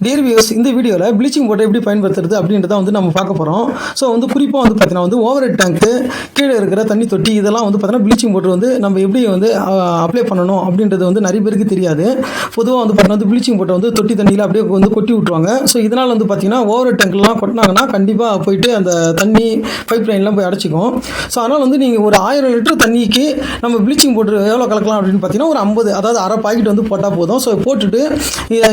Dear views இந்த வீடியோவில் bleaching powder எப்படி பயன்படுத்துறது அப்படின்றத வந்து நம்ம பார்க்க போகிறோம் ஸோ வந்து குறிப்பாக வந்து பார்த்தீங்கன்னா வந்து ஓவர் ஹெட் டேங்க்கு கீழே இருக்கிற தண்ணி தொட்டி இதெல்லாம் வந்து பார்த்தீங்கன்னா ப்ளீச்சிங் பவுடர் வந்து நம்ம எப்படி வந்து அப்ளை பண்ணணும் அப்படின்றது வந்து நிறைய பேருக்கு தெரியாது. பொதுவாக வந்து பார்த்தீங்கன்னா வந்து ப்ளீச்சிங் பவுடர் வந்து தொட்டி தண்ணியில் அப்படியே வந்து கொட்டி விட்ருவாங்க ஸோ இதனால் வந்து பார்த்தீங்கன்னா ஓவர் ஹெட் டேங்க்லாம் கொட்டினாங்கன்னா கண்டிப்பாக போயிட்டு அந்த தண்ணி பைப் லைன்லாம் போய் அடைச்சிக்கும். ஸோ அதனால் வந்து நீங்கள் ஒரு ஆயிரம் லிட்டர் தண்ணிக்கு நம்ம ப்ளீச்சிங் பவுடர் எவ்வளோ கலக்கலாம் அப்படின்னு பார்த்தீங்கன்னா ஒரு ஐம்பது அதாவது அரை பாக்கெட் வந்து போட்டால் போதும். ஸோ போட்டுட்டு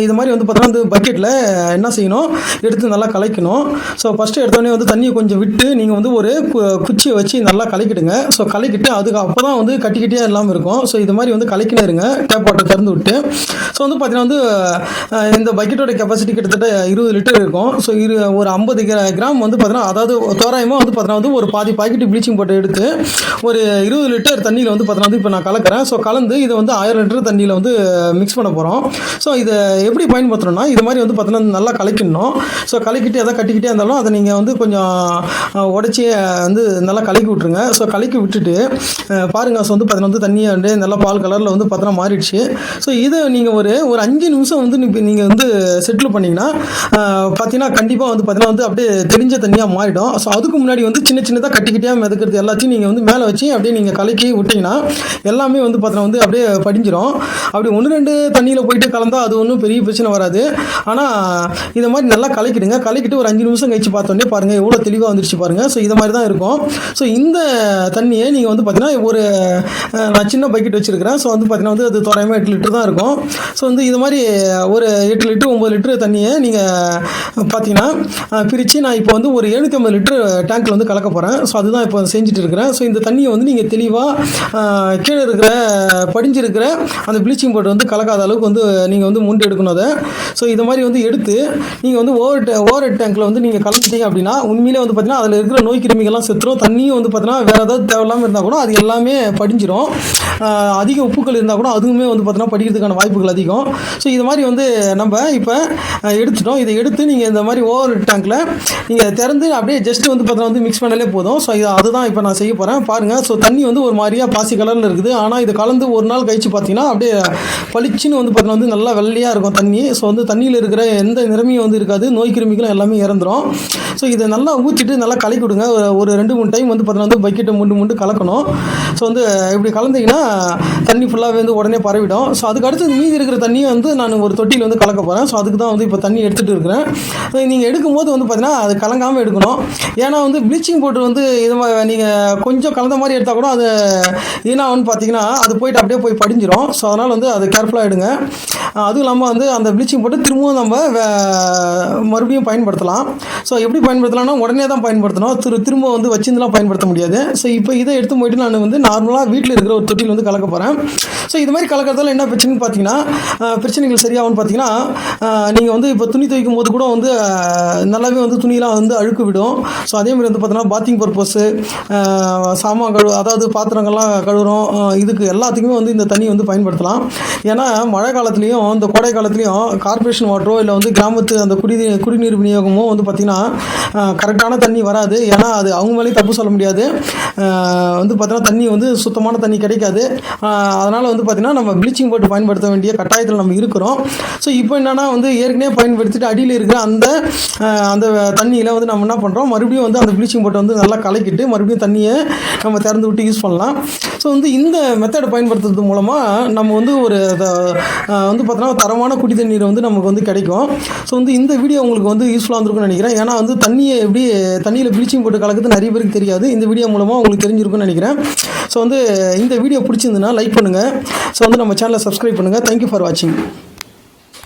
இது மாதிரி வந்து பார்த்தீங்கன்னா வந்து பக்கெட்டில் என்ன செய்யணும்? எடுத்து நல்லா கலக்கணும். ஸோ ஃபஸ்ட்டு எடுத்தோடனே வந்து தண்ணியை கொஞ்சம் விட்டு நீங்கள் வந்து ஒரு கு- குச்சியை வச்சு நல்லா கலக்கிடுங்க. ஸோ கலக்கிட்டு அதுக்கு அப்போ தான் வந்து கட்டி கட்டியாக இல்லாமல் இருக்கும். ஸோ இது மாதிரி வந்து கலக்கினே இருங்க. டேப் வாட்டர் திறந்து விட்டு. ஸோ வந்து பார்த்தீங்கன்னா வந்து இந்த பக்கெட்டோட கெப்பாசிட்டி கிட்டத்தட்ட இருபது லிட்டர் இருக்கும். ஸோ இரு ஒரு ஐம்பது கிராம் வந்து பார்த்தீங்கன்னா அதாவது தோராயமாக வந்து பார்த்தீங்கன்னா வந்து ஒரு பாதி பாக்கெட்டு ப்ளீச்சிங் போட்டு எடுத்து ஒரு இருபது லிட்டர் தண்ணியில் வந்து பார்த்தீங்கன்னா வந்து இப்போ நான் கலக்கிறேன். ஸோ கலந்து இதை வந்து ஆயிரம் லிட்டர் தண்ணியில் வந்து மிக்ஸ் பண்ண போகிறோம் ஸோ இதை எப்படி பயன்படுத்தணும்னா இது மாதிரி வந்து பார்த்தீங்கன்னா நல்லா கலக்கிடணும். ஸோ கலக்கிட்டு எதாவது கட்டிக்கிட்டே இருந்தாலும் அதை நீங்கள் வந்து கொஞ்சம் உடச்சி வந்து நல்லா கலக்கி விட்ருங்க ஸோ கலக்கி விட்டுட்டு பாருங்க. ஸோ வந்து பார்த்தீங்கன்னா வந்து தண்ணியை வந்து நல்லா பால் கலரில் வந்து பார்த்தீங்கன்னா மாறிடுச்சு. ஸோ இதை நீங்கள் ஒரு ஒரு அஞ்சு நிமிஷம் வந்து நீங்கள் வந்து செட்டில் பண்ணிங்கன்னா பார்த்தீங்கன்னா கண்டிப்பாக வந்து பார்த்தீங்கன்னா வந்து அப்படியே தெரிஞ்ச தண்ணியாக மாறிடும். ஸோ அதுக்கு முன்னாடி வந்து சின்ன சின்னதாக கட்டிக்கிட்டே மிதக்கிறது எல்லாத்தையும் நீங்கள் வந்து மேலே வச்சு அப்படியே நீங்கள் கலக்கி விட்டிங்கன்னா எல்லாமே வந்து பார்த்தீங்கன்னா வந்து அப்படியே படிஞ்சிடும் அப்படி ஒன்று ரெண்டு தண்ணியில் போயிட்டு கலந்தால் அது ஒன்றும் பெரிய பிரச்சனை வராது. ஆனால் இதை மாதிரி நல்லா கலக்கிடுங்க. கலக்கிட்டு ஒரு அஞ்சு நிமிஷம் கழிச்சு பார்த்தோன்னே பாருங்கள் எவ்வளோ தெளிவாக வந்துருச்சு பாருங்கள் ஸோ இதை மாதிரி தான் இருக்கும். ஸோ இந்த தண்ணியை நீங்கள் வந்து பார்த்தீங்கன்னா ஒரு நான் சின்ன பக்கெட் வச்சுருக்கிறேன். ஸோ வந்து பார்த்தீங்கன்னா வந்து அது தோராயமாக எட்டு லிட்டர் தான் இருக்கும். ஸோ வந்து இது மாதிரி ஒரு எட்டு லிட்டர் ஒம்பது லிட்டர் தண்ணியை நீங்கள் பார்த்தீங்கன்னா பிரித்து நான் இப்போ வந்து ஒரு எழுநூற்றி ஐம்பது லிட்டர் டேங்க்கில் வந்து கலக்க போகிறேன் ஸோ அதுதான் இப்போ செஞ்சுட்டு இருக்கிறேன். ஸோ இந்த தண்ணியை வந்து நீங்கள் தெளிவாக கீழே இருக்கிற படிஞ்சிருக்கிற அந்த ப்ளீச்சிங் பவுடர் வந்து கலக்காத அளவுக்கு வந்து நீங்கள் வந்து முண்டு எடுக்கணும் அதை. ஸோ இது மாதிரி வந்து எடுத்து நீங்கள் வந்து ஓவர் ஓவர் ஹெட் டேங்க்கில் வந்து நீங்கள் கலந்துட்டீங்க அப்படின்னா உண்மையிலே வந்து பார்த்தீங்கன்னா அதில் இருக்கிற நோய் கிருமிகள்லாம் செத்துரும். தண்ணியும் வந்து பார்த்தீங்கன்னா வேறு ஏதாவது தேவையில்லாமல் இருந்தால் கூட அது எல்லாமே படிஞ்சிடும் அதிக உப்புக்கள் இருந்தால் கூட அதுவுமே வந்து பார்த்தீங்கன்னா படிக்கிறதுக்கான வாய்ப்புகள் அதிகம். ஸோ இது மாதிரி வந்து நம்ம இப்போ எடுத்துட்டோம். இதை எடுத்து நீங்கள் இந்த மாதிரி ஓவர் டேங்க்கில் நீங்கள் திறந்து அப்படியே ஜஸ்ட் வந்து பார்த்தீங்கன்னா வந்து மிக்ஸ் பண்ணாலே போதும். ஸோ இது அதுதான் இப்போ நான் செய்ய போகிறேன் பாருங்கள் ஸோ தண்ணி வந்து ஒரு மாதிரியாக பாசி கலரில் இருக்குது. ஆனால் இது கலந்து ஒரு நாள் கழிச்சு பார்த்தீங்கன்னா அப்படியே பளிச்சுன்னு வந்து பார்த்தீங்கன்னா வந்து நல்லா வெள்ளையாக இருக்கும் தண்ணி. ஸோ வந்து தண்ணியில் இருக்கிற எந்த நிறமையும் வந்து இருக்காது. நோய் கிருமிகளும் எல்லாமே இறந்துடும் ஸோ இதை நல்லா ஊற்றிட்டு நல்லா கலக்கி விடுங்க. ஒரு- ஒரு ரெண்டு மூணு டைம் வந்து பார்த்தீங்கன்னா வந்து பக்கெட்டை முண்டு முண்டு கலக்கணும். ஸோ வந்து இப்படி கலந்தீங்கன்னா தண்ணி ஃபுல்லாகவே வந்து உடனே பரவிடும். ஸோ அதுக்கு அடுத்து மீதி இருக்கிற தண்ணியை வந்து நான் ஒரு தொட்டியில் வந்து கலக்க போகிறேன் ஸோ அதுக்கு தான் வந்து இப்போ தண்ணி எடுத்துகிட்டு இருக்கிறேன். நீங்கள் எடுக்கும்போது வந்து பார்த்தீங்கன்னா அது கலங்காமல் எடுக்கணும். ஏன்னா வந்து ப்ளீச்சிங் பவுடர் வந்து இது நீங்கள் கொஞ்சம் கலந்த மாதிரி எடுத்தால் கூட அது ஏன்னான்னு பார்த்தீங்கன்னா அது போயிட்டு அப்படியே போய் படிஞ்சிடும் ஸோ அதனால் வந்து அது கேர்ஃபுல்லாக எடுங்க. அதுவும் இல்லாமல் வந்து அந்த ப்ளீச்சிங் பவுடர் திரும்பவும் நம்ம வே- மறுபடியும் பயன்படுத்தலாம். ஸோ எப்படி பயன்படுத்தலாம்னா உடனே தான் பயன்படுத்தணும். திரு திரும்ப வந்து வச்சிருந்துலாம் பயன்படுத்த முடியாது. ஸோ இப்போ இதை எடுத்து போயிட்டு நான் வந்து நார்மலாக வீட்டில் இருக்கிற ஒரு தொட்டியில் வந்து கலக்க போகிறேன் ஸோ இது மாதிரி கலக்கிறதால என்ன பிரச்சனைன்னு பார்த்தீங்கன்னா பிரச்சனைகள் சரியாகும்னு பார்த்தீங்கன்னா நீங்கள் வந்து இப்போ துணி துவைக்கும் போது கூட வந்து நல்லாவே வந்து துணியெலாம் வந்து அழுக்கு விடும். ஸோ அதே மாதிரி வந்து பார்த்தீங்கன்னா பாத்திங் பர்பஸ்ஸு சாமான் கழு அதாவது பாத்திரங்கள்லாம் கழுவுறோம். இதுக்கு எல்லாத்துக்குமே வந்து இந்த தண்ணி வந்து பயன்படுத்தலாம். ஏன்னா மழை காலத்துலேயும் இந்த கோடை காலத்துலேயும் கார்பரேஷன் வாட்டர் இல்லை வந்து கிராமத்து அந்த குடி குடிநீர் விநியோகமோ வந்து பார்த்திங்கன்னா கரெக்டான தண்ணி வராது. ஏன்னா அது அவங்க மேலேயும் தப்பு சொல்ல முடியாது. வந்து பார்த்தீங்கன்னா தண்ணி வந்து சுத்தமான தண்ணி கிடைக்காது. அதனால் வந்து பார்த்திங்கன்னா நம்ம ப்ளீச்சிங் போட்டு பயன்படுத்த வேண்டிய கட்டாயத்தில் நம்ம இருக்கிறோம். ஸோ இப்போ என்னென்னா வந்து ஏற்கனவே பயன்படுத்திட்டு அடியில் இருக்கிற அந்த அந்த தண்ணியில் வந்து நம்ம என்ன பண்ணுறோம் மறுபடியும் வந்து அந்த ப்ளீச்சிங் போட்டு வந்து நல்லா கலக்கிட்டு மறுபடியும் தண்ணியை நம்ம திறந்து விட்டு யூஸ் பண்ணலாம். ஸோ வந்து இந்த மெத்தடை பயன்படுத்துறது மூலமாக நம்ம வந்து ஒரு த- வந்து பார்த்தோன்னா தரமான குடி தண்ணீரை வந்து நமக்கு வந்து கிடைக்கும். ஸோ வந்து இந்த வீடியோ உங்களுக்கு வந்து யூஸ்ஃபுல்லாக இருந்திருக்கும்னு நினைக்கிறேன். ஏன்னா வந்து தண்ணியை எப்படி தண்ணியில் ப்ளீச்சிங் போட்டு கலக்கிறது நிறைய பேருக்கு தெரியாது. இந்த வீடியோ மூலமாக உங்களுக்கு தெரிஞ்சிருக்கும்னு நினைக்கிறேன். ஸோ வந்து இந்த வீடியோ பிடிச்சிருந்துன்னா லைக் பண்ணுங்கள் ஸோ வந்து நம்ம சேனலை சப்ஸ்கிரைப் பண்ணுங்கள் தேங்க்யூ ஃபார் வாட்சிங்